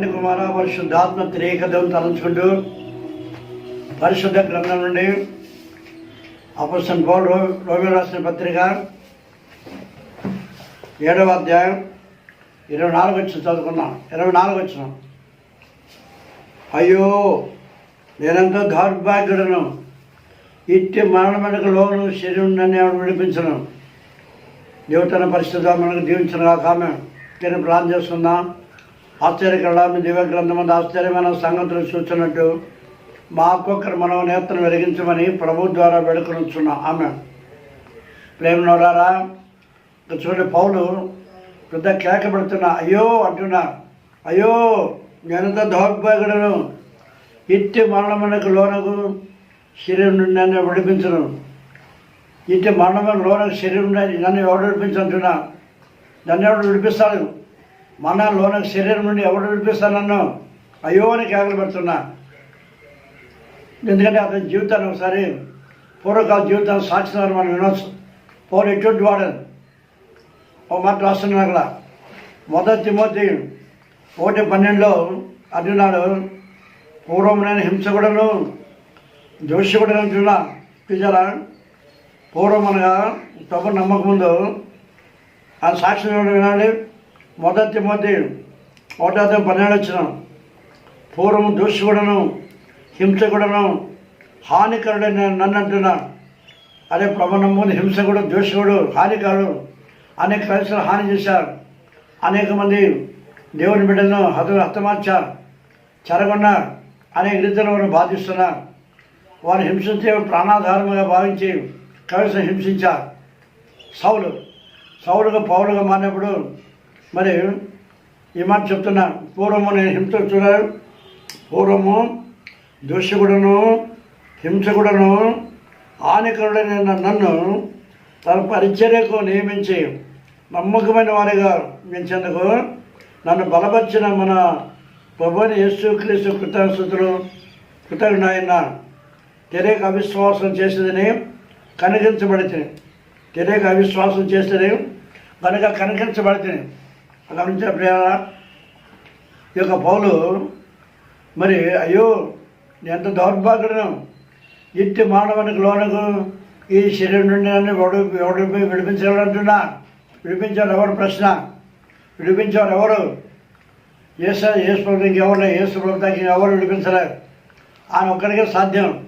తండ్రి కుమార పరిశుద్ధాత్మ త్రేకదం తలంచుకుంటూ పరిశుద్ధ గ్రంథం నుండి అపోసన్ పౌల్ రోమిల్ రాసిన పత్రిక ఏడవ అధ్యాయం ఇరవై నాలుగు వచ్చిన చదువుకున్నాం ఇరవై నాలుగు వచ్చిన. అయ్యో నేనంతా దౌర్భాగ్యుడను. ఇట్టి మరణమనకు లోను శరీరం నన్ను విడిపించను. దేవుడు పరిస్థితులు పరిస్థితి మనకు జీవించడం ఆమె నేను ప్లాన్ చేసుకుందాం ఆశ్చర్యకరణ మీ దివ్య గ్రంథమంది ఆశ్చర్యమైన సంగతులు చూసినట్టు మా ఒక్కొక్కరు మనం నేత్రం వెలిగించమని ప్రభు ద్వారా వేడుకొనిచున్నాం. ఆమె. ప్రేమనోరారా ఇక్కడ చూడండి పౌలు పెద్ద కేక పెడుతున్నా అయ్యో అంటున్నా అయ్యో నేనంత దౌర్భాగ్యుడను. ఇట్టి మరణమునకు లోనకు శరీరం నుండి నన్ను విడిపించను ఇట్టి మరణమునకు లోనకు శరీరం నుండి నన్ను ఎవడు విడిపించంటున్నా నన్ను ఎవడు విడిపిస్తాడు మన లోన శరీరం నుండి ఎవడు విడిపిస్తాను నన్ను అయ్యో అని కేకలు పెడుతున్నా. ఎందుకంటే అతని జీవితాన్ని ఒకసారి పూర్వకాల జీవితాన్ని సాక్షిదారు మనం వినొచ్చు. పౌరు ఎటువంటి వాడు? ఓ మాట రాస్తున్నాను అక్కడ మొదటి తిమోతి ఒకటి పన్నెండులో అర్జునాడు పూర్వం నేను హింసకుడను దోషకుడను అంటున్నా. పిజరా పూర్వం అనగా తప్పు నమ్మకముందు ఆ సాక్షి వినాలి? మొదటి మంది ఒకటో పన్నెండు వచ్చిన. పూర్వం దోషకుడను హింసకుడను హానికరుడని నన్ను అంటున్నా. అదే ప్రబలముని హింసకుడు దోషకుడు హానికరుడు అనేక కలిసి హాని చేశారు. అనేక మంది దేవుని బిడ్డలను హత హతమార్చారు చెరగొన్నారు అనేక రీతిలో వారు బాధిస్తున్నారు. వారు హింసించే ప్రాణాధారముగా భావించి కవిసం హింసించారు. సౌలు సౌలుగా పౌలుగా మారినప్పుడు మరి ఈ మాట చెప్తున్నా పూర్వము నేను హింస చూడాలి. పూర్వము దోషకుడను హింసకుడను ఆనికరుడని నన్ను తన పరిచర్యకు నియమించి నమ్మకమైన వారిగా మించేందుకు నన్ను బలపరిచిన మన ప్రభుని యేసుక్రీస్తు కృతజ్ఞతలు కృతజ్ఞాయన తెలియక అవిశ్వాసం చేసేదని కనిగించబడితే తెలియక అవిశ్వాసం చేసేది కనుక కనిగించబడితే గమనించిన ప్రియ ఈ యొక్క పౌలు మరి అయ్యో నేను ఎంత దౌర్భాగ్యం ఎట్టి మానవునికి లోనకు ఈ శరీరం నుండి నన్ను ఎవడు ఎవడు విడిపించాడు అంటున్నా? ఎవరు ప్రశ్న? విడిపించారు ఎవరు? ఏస ఏసు ప్రభుత్వం ఇంకెవరు ఏసు ప్రభుత్వానికి ఎవరు విడిపించలేరు? ఆయన ఒక్కరికే సాధ్యం.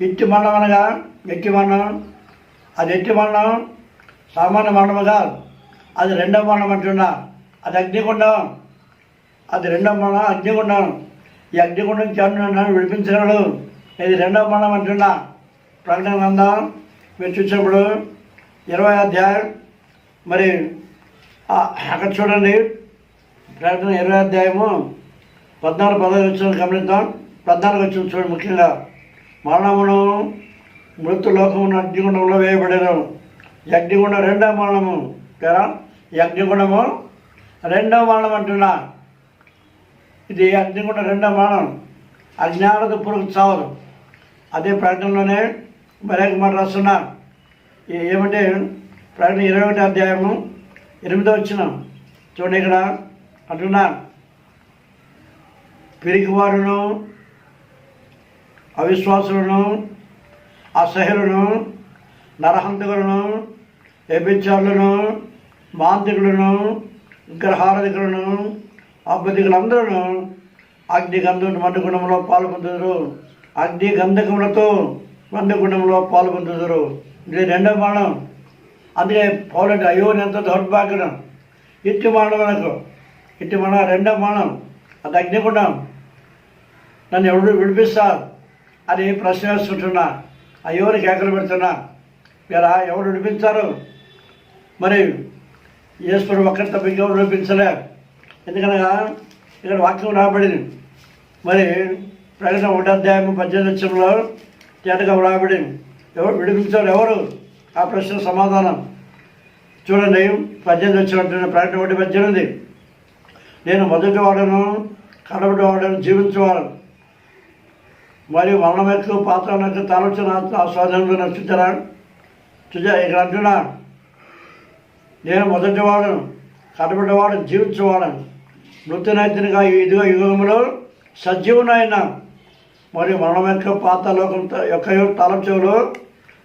ఎట్టి మరణం అనగా ఎట్టి మరణం అది ఎట్టి మరణం సామాన్య మరణం కాదు. అది రెండవ మరణం అంటున్నారు అది అగ్నిగుండం. అది రెండవ మరణం అగ్నిగుండం. ఈ అగ్నిగుండం చేరు విడిపించగలడు ఇది రెండవ మరణం అంటున్నా. ప్రకటన గ్రంథం మీరు చూసినప్పుడు ఇరవై అధ్యాయం మరి అక్కడ చూడండి. ప్రకటన ఇరవై అధ్యాయము పద్నాలుగు పదహారు వచ్చిన గమనిద్దాం. పద్నాలుగు వచ్చిన చూడండి ముఖ్యంగా. మరణమును మృతు లోకమును అగ్నిగుండంలో వేయబడిన అగ్నిగుండం రెండవ మరణము కదా? ఈ అగ్నిగుండము రెండవ మరణం అంటున్నా ఇది అగ్నిగుండం రెండవ మరణం అజ్ఞానత పురుగు చావదు. అదే ప్రకటనలోనే మరొక మాట రాస్తున్నారు. ఏమంటే ప్రకటన ఇరవై ఒకటి అధ్యాయము ఎనిమిదో వచ్చిన చూడండి ఇక్కడ అంటున్నారు. పిరికివారును అవిశ్వాసులను అసహ్యులను నరహంతకులను వ్యభిచారులను మాంత్రికులను విగ్రహారాధికులను అబ్బదికులందరూ అగ్ని గంధం మండుగుణంలో పాల్పొందుదురు అగ్ని గంధకములతో మండుగుణంలో పాల్పొందుదురు ఇది రెండవ మరణం అందుకే పౌరుడు అయ్యో ఎంత దౌర్భాగ్యం ఇట్టి మరణం మనకు. ఇట్టి మరణం రెండవ మరణం అది అగ్నిగుండం. నన్ను ఎవడు విడిపిస్తారు? అని ప్రశ్న వేస్తుంటున్నా. అయ్యోని కేకలు పెడుతున్నా. మీరు ఎవరు విడిపించారు? మరి ఈశ్వరుడు ఒక్కరి తప్ప ఇంకెవరు నిరూపించలే ఎందుకనగా ఇక్కడ వాక్యం రాబడింది. మరి ప్రకటన ఒకటి అధ్యాయం పద్దెనిమిది వచ్చంలో తేటగా రాబడింది. ఎవరు విడిపించారు ఎవరు? ఆ ప్రశ్న సమాధానం. చూడండి పద్దెనిమిది వచ్చినట్టు ప్రకటన ఒకటి పద్దెనిమిది. నేను మొదటి వాడను కడపటి వాడను జీవించేవాడు మరియు మరణం యొక్క పాత్ర యొక్క తలచిన ఆస్వాదనలు నచ్చుతారా చూజా ఇక్కడ అంటున్నా నేను మొదటివాడను కడపటివాడు జీవించేవాడను మృత్యునైతునిగా ఇదిగో యుగంలో సజీవునైనా మరి మరణం యొక్క పాత లోకం యొక్క తలంచెవులు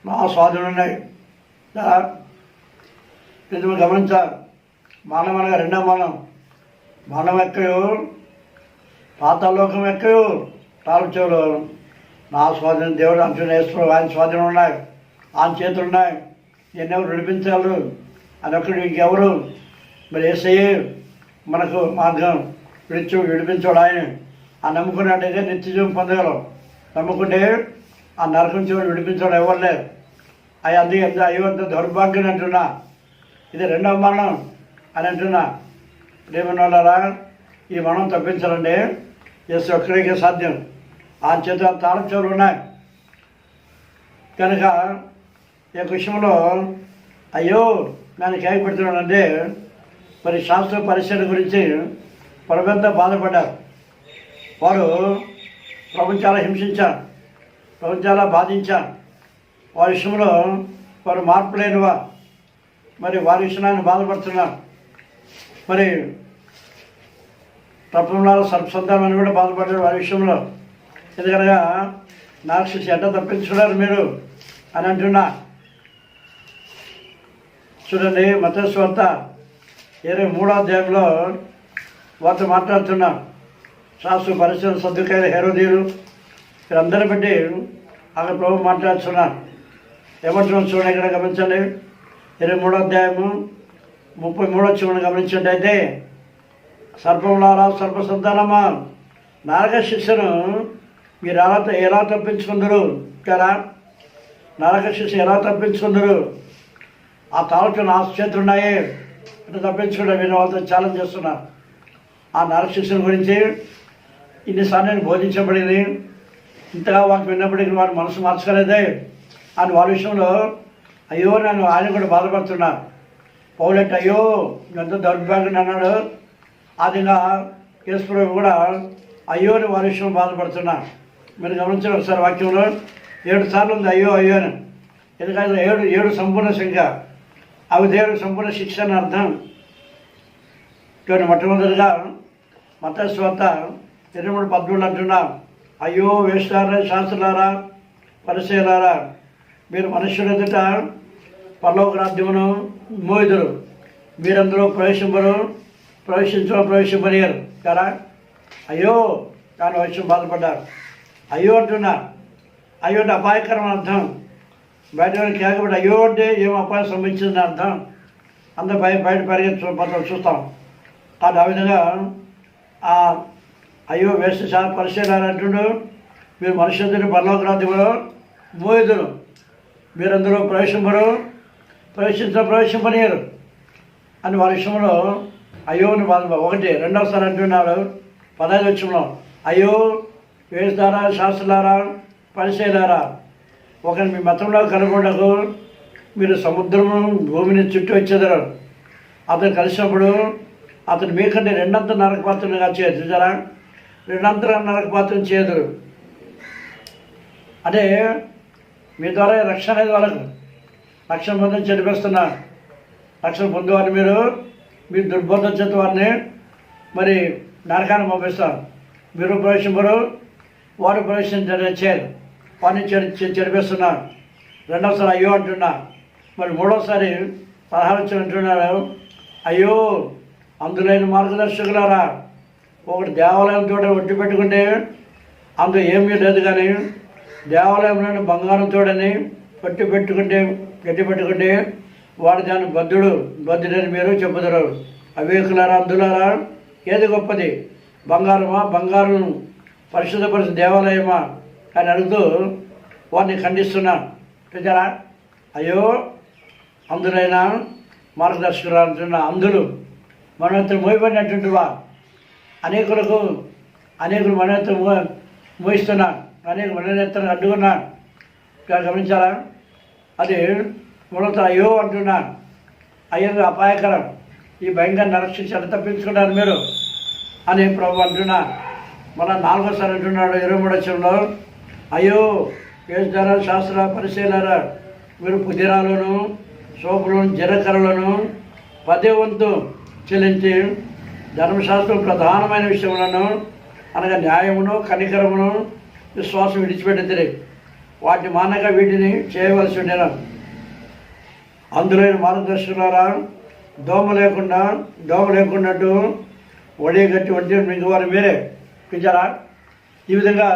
నా స్వాధీనం ఉన్నాయి ఇది మీరు గమనించాలి మానవ అనగా రెండో మనం మానవం ఎక్కయో? పాత లోకం ఎక్కయో? తాలచెవులు నా స్వాధీనం దేవుడు అంటున్న వేసుకో ఆయన స్వాధీనం ఉన్నాయి. ఆయన చేతులు ఉన్నాయి. ఎన్నెవరు విడిపించగలరు అని ఇంకెవరు? మరి ఏసయ్యే మనకు మార్గం విడిచు విడిపించాడు ఆయన. ఆ నమ్ముకున్నట్టయితే నిత్యజీవం పొందగలం. నమ్ముకుంటే ఆ నరకం చివరి విడిపించడం ఎవరు లేరు. అవి అందుకే ఎంత అయ్యో అంత దౌర్భాగ్యం అంటున్నా. ఇది రెండవ మరణం అని అంటున్నా. ప్రేమ ఈ మనం తప్పించాలంటే ఎస్ ఒక్కరికే సాధ్యం. ఆ చేత తాళచోలు ఉన్నాయి. కనుక ఈ విషయంలో అయ్యో నన్ను కేక్ అంటే మరి శాస్త్ర పరిశీలన గురించి ప్రభుత్వ బాధపడ్డారు. వారు ప్రపంచాల హింసించారు ప్రపంచాల బాధించారు. వారి విషయంలో వారు మార్పు లేనివా మరి వారి విషయాన్ని బాధపడుతున్నారు. మరి తప్పంలో సర్పసంతామని కూడా బాధపడ్డారు వారి విషయంలో. ఎందుకనగా నాకు చెడ్డ తప్పించుకున్నారు మీరు అని అంటున్నా చూడండి మతస్వార్త ఇరవై మూడో అధ్యాయంలో వారితో మాట్లాడుతున్నాం శాస్త్ర పరిశ్రమ సర్దుకాయలు హెరోదీలు వీరందరిని బట్టి అక్కడ ప్రభు మాట్లాడుతున్నారు. ఏమంటున్నాం చూడండి ఇక్కడ గమనించండి. ఇరవై మూడో అధ్యాయము ముప్పై మూడో చూడండి అయితే సర్పంలారా సర్ప సంతానమా నరక శిక్షను మీరు ఎలా ఎలా తప్పించుకుందరు? కదా నరక శిక్ష ఎలా తప్పించుకుందరు? ఆ తాలూకు నా చేతులు ఉన్నాయి అంటే తప్పించుకుంటే మీరు వాళ్ళతో ఛాలెంజ్ చేస్తున్నారు ఆ నరశిక్షణ గురించి ఇన్నిసార్లు నేను బోధించబడింది. ఇంతగా వాకి విన్నప్పటికీ వారి మనసు మార్చుకోలేదే అని వాళ్ళ విషయంలో అయ్యో నేను ఆయన కూడా బాధపడుతున్నా. పౌలెట్ అయ్యో ఎంత దౌర్భాగ్యం అన్నాడు. అది నా కేసుప్రభు కూడా అయ్యో అని వారి విషయం బాధపడుతున్నా. మీరు గమనించారు ఒకసారి వాక్యంలో ఏడు సార్లు ఉంది అయ్యో అయ్యో అని. ఎందుకంటే ఏడు ఏడు సంపూర్ణ సంఖ్య. అవి దేవుడు సంపూర్ణ శిక్ష అని అర్థం. కానీ మొట్టమొదటిగా మత స్వత ఇరవై మూడు పద్మూడు అంటున్నా అయ్యో వేస్తారా శాస్త్రులారా పరిచయలారా మీరు మనుష్యుల ఎదుట పర్లోక రాజ్యమును మోయిదురు మీరందరూ ప్రవేశింపరు ప్రవేశించడం ప్రవేశింపలేరు కదా? అయ్యో కానీ విషయం బాధపడ్డారు. అయ్యో అంటున్నారు అయ్యో అంటే అపాయకరం అర్థం. బయట వాళ్ళకి కేకబడి అయ్యో అంటే ఏం అపాయం సంబంధించింది అర్థం? అందరూ భయం బయట పరిగెత్తు పత్రం చూస్తాం. అది ఆ విధంగా ఆ అయ్యో వేస్ట్ చాలా పరిశీలన అంటుండు. మీరు మనుషులందరూ పరలోక రాజ్యంలో మోయిదురు మీరందరూ ప్రవేశింపరు. ప్రవేశించ ప్రవేశింపనీయరు. అని వారి విషయంలో అయ్యోని వాళ్ళు ఒకటి రెండవసారి అంటున్నాడు. పదహైదు వచ్చంలో అయ్యో వేస్తారా శాస్త్రులారా పరిశీలారా ఒకరిని మీ మతంలో కనుగొండకు మీరు సముద్రము భూమిని చుట్టూ వచ్చేదారు. అతను కలిసినప్పుడు అతను మీకంటే రెండంత నరకపాత్రగా చేయదు చూసారా? రెండంతర నరకపాత్రం చేయదురు. అంటే మీ ద్వారా రక్షణ అనేది వాళ్ళకు. రక్షణ పొందని చనిపిస్తున్నారు. రక్షణ పొందేవారిని మీరు. మీరు దుర్బోధం చేత వారిని మరి నరకాన్ని పంపిస్తారు. మీరు ప్రవేశింపరు. వారు ప్రవేశించారు వారిని పని చెడిపిస్తున్నారు రెండవసారి అయ్యో అంటున్నా మరి మూడోసారి పదహారు అంటున్నారు. అయ్యో అందులేని మార్గదర్శకులారా ఒకటి దేవాలయం తోట ఒట్టి పెట్టుకుంటే అందులో ఏమీ లేదు కానీ దేవాలయంలోని బంగారం తోడని పట్టి పెట్టుకుంటే గట్టి పెట్టుకుంటే వాడు దాని బద్దుడు బద్దుడని మీరు చెప్పుదరు. అవేకులారా అందులారా ఏది గొప్పది? బంగారమా? బంగారం పరిశుద్ధపరిచిన దేవాలయమా? అని అడుగుతూ వారిని ఖండిస్తున్నాను. చూచారా అయ్యో అందులైనా మార్గదర్శకులు అంటున్న అందులు మనవంతులు మోయబడినటువంటి వా అనేకులకు అనేకులు మనవంతులు మో మోయిస్తున్నాను అనేక మననేత్తను అడ్డుకున్నాను ఇక్కడ గమనించారా? అది మూడవత అయ్యో అంటున్నాను అయ్యో అపాయకరం. ఈ భయంకర నరక్షించి ఎంత తప్పించుకున్నారు మీరు అని ప్రభు అంటున్నా మన నాలుగోసారి అంటున్నాడు ఇరవై మూడు వచ్చంలో అయ్యో పేస్తారా శాస్త్ర పరిశీలరా మీరు పుదిరాలను సోపులను జీలకర్రలను పదే వంతు చెల్లించి ధర్మశాస్త్రం ప్రధానమైన విషయములను అనగా న్యాయమును కనికరమును విశ్వాసం విడిచిపెట్టింది వాటి మానక వీటిని చేయవలసి ఉండేనా? అందులో మార్గదర్శకులారా దోమ లేకుండా దోమ లేకున్నట్టు వడి గట్టి వంటి మిగవారు మీరే. పిచ్చారా? ఈ విధంగా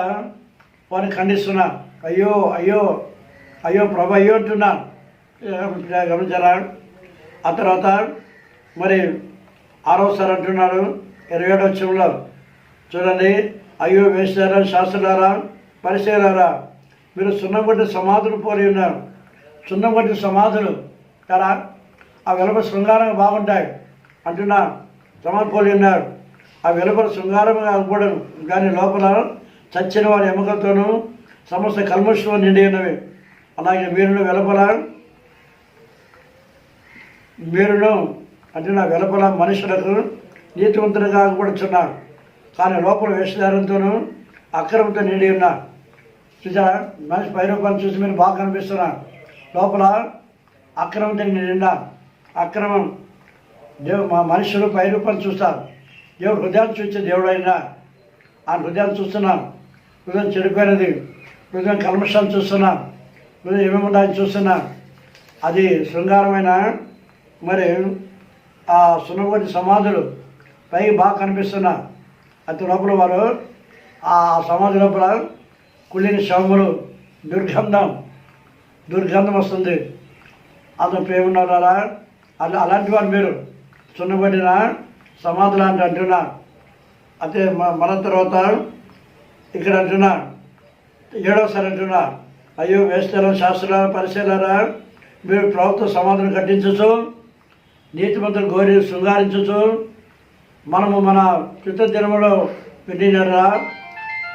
వారిని ఖండిస్తున్నారు. అయ్యో అయ్యో అయ్యో ప్రభు అయ్యో అంటున్నా గమనించారా? ఆ తర్వాత మరి ఆరోసారి అంటున్నాడు ఇరవై ఏడవ వచ్చంలో చూడండి అయ్యో వేసారా శాస్త్రులారా పరిశీలారా మీరు సున్నగొట్టి సమాధులు పోలి ఉన్నారు. సున్నగొట్టి సమాధులు కదా ఆ వెలుపల శృంగారంగా బాగుంటాయి అంటున్నా సమాధి పోలి ఉన్నారు. ఆ వెలుపల శృంగారంగా కూడా కానీ లోపల చచ్చిన వారి ఎముకలతోనూ సమస్త కల్మషంలో నిండి ఉన్నవి అలాగే మీరును వెలపల మీరును అంటే నా వెలుపల మనుషులకు నీతివంతులుగా కాకూడుచున్నారు కానీ లోపల వేషధారంతోనూ అక్రమంతో నిండి ఉన్నారు. సుజ మనిషి పైరూపాన్ని చూసి మీరు బాగా కనిపిస్తున్నారు. లోపల అక్రమంతో నిండా అక్రమం దేవు మా మనుషులు పైరూపాన్ని చూస్తారు. దేవుడు హృదయాన్ని చూసే దేవుడు అయినా ఆ హృదయాన్ని చూస్తున్నాం హృదయం చెడిపోయినది. హృదయం కల్మషాన్ని చూస్తున్నాం హృదయం ఏమేమి ఉన్నాయని చూస్తున్నాం. అది శృంగారమైన మరి ఆ సున్నగోటి సమాధులు పైకి బాగా కనిపిస్తున్నా. అతి లోపల వారు ఆ సమాధి లోపల కుళ్ళిన శవములు దుర్గంధం దుర్గంధం వస్తుంది. అతను ప్రేమన్నారా అలా అలాంటి వారు మీరు చున్నబడిన సమాధులు అంటే అంటున్నా. అదే మ- మన తర్వాత ఇక్కడ అంటున్నా ఏడవసారి అంటున్నా అయ్యో వేస్తారా శాస్త్ర పరిశీలరా మీరు ప్రభుత్వ సమాధులు కట్టించచ్చు నీతిమంతులు గోరి శృంగారించచ్చు మనము మన కృతదినములో పెట్టినరా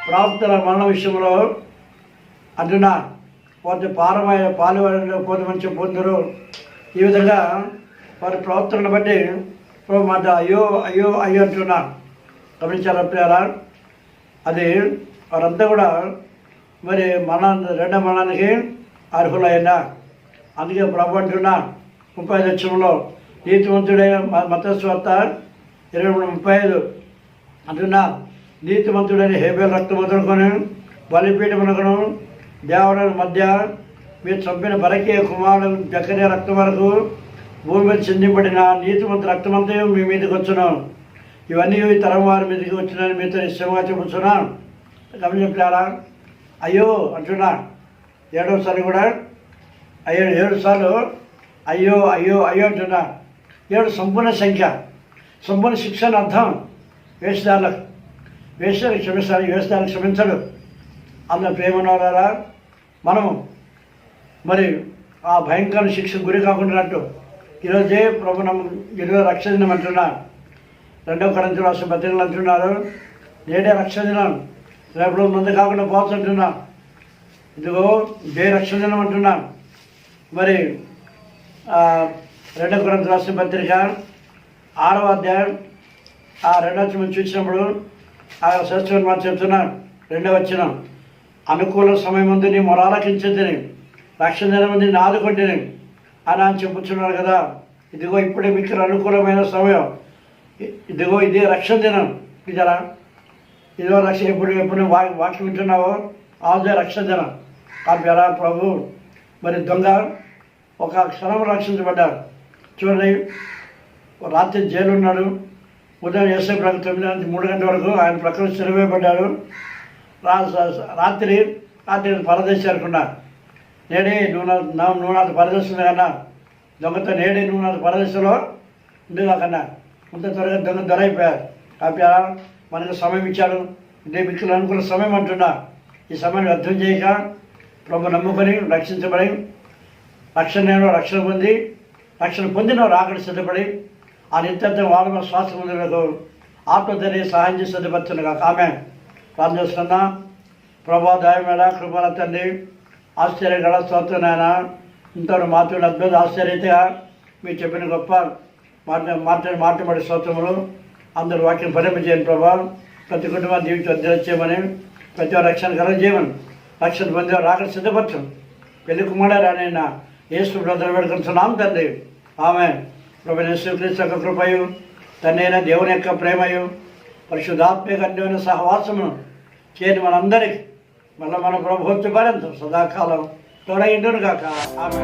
ప్రాప్తుల మరణ విషయంలో అంటున్నా పోతే పారమయ పాలు పోతే మంచి పొందరు. ఈ విధంగా వారి ప్రవర్తనను బట్టి మాట అయ్యో అయ్యో అయ్యో అంటున్నా గమనించారా అది వారంతా కూడా మరి మన రెండో మరణానికి అర్హులైనా అందుకే ప్రభు అంటున్నా ముప్పై ఐదు లక్షంలో నీతివంతుడైన మతస్వార్త ఇరవై మూడు ముప్పై ఐదు అంటున్నా నీతివంతుడైన హేబేల్ రక్తం వదులుకొని బలిపీఠమునకును దేవర మధ్య మీరు చంపిన బరకే కుమారుడు చక్కని రక్తం వరకు భూమి మీద చెందింపడిన నీతివంతు రక్తమంతా మీ మీదకి వచ్చును. ఇవన్నీ తరం వారి మీదకి వచ్చినాయని మీతో నిశ్చయంగా చెబుతున్నాను గమనించారా అయ్యో అంటున్నా. ఏడవసారి కూడా అయ్యో ఏడు సార్లు అయ్యో అయ్యో అయ్యో అంటున్నా. ఏడు సంపూర్ణ సంఖ్య. సంపూర్ణ శిక్ష అని అర్థం. వేషధారులకు వేషాలకు క్షమిస్తాడు వేషధారులకు క్షమించడు అందులో ప్రేమన్నారా మనము మరి ఆ భయంకర శిక్షకు గురి కాకుండా ఈరోజే ప్రభు నమ్మ ఈరోజు రక్షణ దినం అంటున్నా. రెండవ కరెంటు రాష్ట్ర పత్రికలు అంటున్నారు. నేడే రక్షణ దినం. రేపు ముందు కాకుండా పోతుంటున్నా ఇదిగో జయ రక్షణ దినం మరి రెండో గ్రంథ రాష్ట్ర పత్రిక ఆరవ అధ్యాయం ఆ రెండో వచ్చిన చూసినప్పుడు ఆ శాస్త్రం మాట చెప్తున్నాను రెండో వచ్చిన అనుకూల సమయం ఉంది నీ మొరాలకించింది రక్షణ దినం ఉంది నేను ఆదుకుంటేనే అని అని చెప్పుచున్నాడు కదా. ఇదిగో ఇప్పుడే మీకు అనుకూలమైన సమయం. ఇదిగో ఇదే రక్షణ దినం. ఇదరా? ఇదో రక్ష ఎప్పుడు ఎప్పుడు వా వాక్యం వింటున్నావో? ఆదే రక్షణ కాపేరా ప్రభు? మరి దొంగ ఒక క్షణం రక్షించబడ్డారు చూడండి రాత్రి జైలు ఉన్నాడు ఉదయం ఎస్ఐ ప్రకారం తొమ్మిది నుంచి మూడు గంటల వరకు ఆయన ప్రకృతి స్థిరమైపడ్డాడు రా రాత్రి రాత్రి పరదేశారుకున్నా నేడే నువ్వు నా నా- నువ్వు నాకు కన్నా. దొంగతో నేడే నువ్వు నాకు పరదేశంలో ఉంది కన్నా. ఇంత త్వరగా దొంగ దొరైపోయారు కాబట్టి అలా మనకు సమయం ఇచ్చాడు. ఇదే మిక్కులు అనుకున్న సమయం అంటున్నా. ఈ సమయాన్ని వ్యర్థం చేయక ప్రభు నమ్ముకొని రక్షించబడి రక్షణ నేను రక్షణ పొంది రక్షణ పొందిన రాకడ సిద్ధపడి ఆ నిత్యంతో వాళ్ళ శ్వాస ముందులకు ఆత్మధైర్య సహాయం చేసి సిద్ధపడుతున్నా ఆమె ప్రార్థన చేస్తున్నా. ప్రభా దయమేళ కృపల తండ్రి ఆశ్చర్యగల స్తోత్రం నాయన. ఇంతలో మాతో అద్భుత ఆశ్చర్యతగా మీరు చెప్పిన గొప్ప మాట మాట మాట్లాడే స్తోత్రములు. అందరు వాక్యం ఫలింపజేయని ప్రభా. ప్రతి కుటుంబాన్ని దీవించి అధ్యయనం చేయమని ప్రతి ఒక్క రక్షణ కలగజేయమని రక్షణ పొందే రాక సిద్ధపరచం. పెళ్ళి కుమారుడైన యేసు బ్రదర్ వేడుకుంటున్నాం తండ్రి. ఆమె ప్రభు యేసుక్రీస్తు యొక్క కృపయు తన్నైన దేవుని యొక్క ప్రేమయు పరిశుద్ధాత్మిక అన్యోన్య సహవాసమును చేయని మనందరికీ మళ్ళీ మన ప్రభుత్వ పర్యంతం సదాకాలం తోడైండును కాక ఆమె